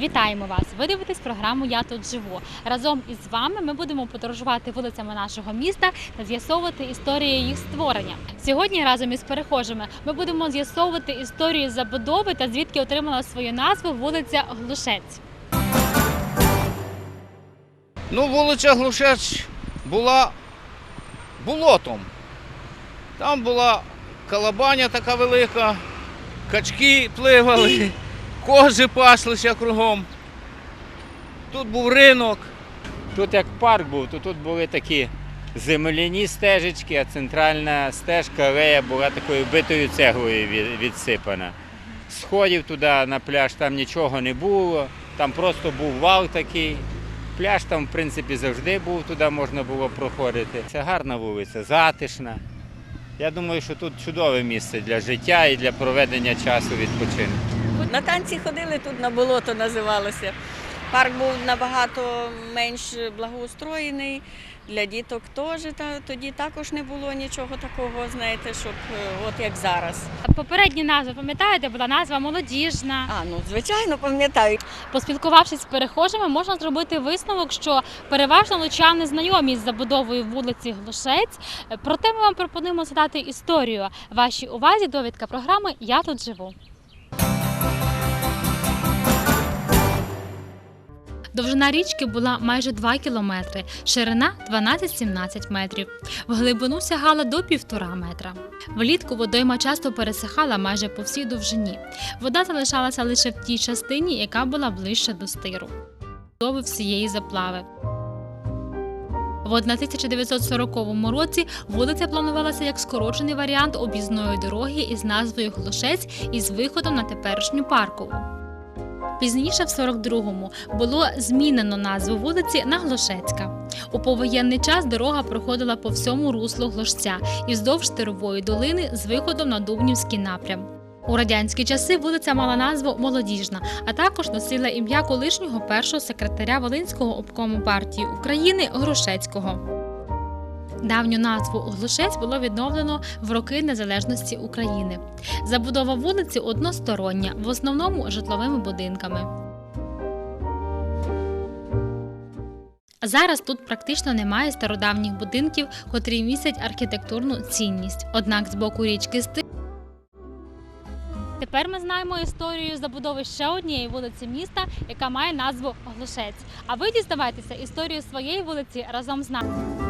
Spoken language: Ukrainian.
Вітаємо вас! Ви дивитесь програму Я тут живу. Разом із вами ми будемо подорожувати вулицями нашого міста та з'ясовувати історію їх створення. Сьогодні разом із перехожими ми будемо з'ясовувати історію забудови та звідки отримала свою назву вулиця Глушець. Ну, вулиця Глушець була болотом. Там була калабаня така велика, качки пливали, кози паслися кругом. Тут був ринок. Тут як парк був, то тут були такі земляні стежечки, а центральна стежка алея була такою битою цеглою відсипана. Сходів туди на пляж там нічого не було, там просто був вал такий. Пляж там, в принципі, завжди був, туди можна було проходити. Це гарна вулиця, затишна. Я думаю, що тут чудове місце для життя і для проведення часу відпочинку. На танці ходили тут на болото називалося. Парк був набагато менш благоустроєний. Для діток теж та тоді також не було нічого такого, знаєте, щоб е, от як зараз. Попередні назви, пам'ятаєте, була назва молодіжна. А ну звичайно пам'ятаю. Поспілкувавшись з перехожими, можна зробити висновок, що переважно лучани знайомі з забудовою вулиці Глушець. Проте ми вам пропонуємо задати історію. Вашій увазі довідка програми Я тут живу. Довжина річки була майже 2 кілометри, ширина 12-17 метрів. В глибину сягала до півтора метра. Влітку водойма часто пересихала майже по всій довжині. Вода залишалася лише в тій частині, яка була ближче до стиру. Будови всієї заплави. В 1940 році вулиця планувалася як скорочений варіант об'їзної дороги із назвою Глушець із виходом на теперішню паркову. Пізніше, в 42-му, було змінено назву вулиці на Глушецька. У повоєнний час дорога проходила по всьому руслу Глушця і вздовж Тирової долини з виходом на Дубнівський напрям. У радянські часи вулиця мала назву Молодіжна, а також носила ім'я колишнього першого секретаря Волинського обкому партії України Грушецького. Давню назву Глушець було відновлено в роки незалежності України. Забудова вулиці одностороння, в основному житловими будинками. Зараз тут практично немає стародавніх будинків, котрі містять архітектурну цінність. Однак з боку річки Сти Тепер ми знаємо історію забудови ще однієї вулиці міста, яка має назву Глушець. А ви дізнавайтеся історію своєї вулиці разом з нами.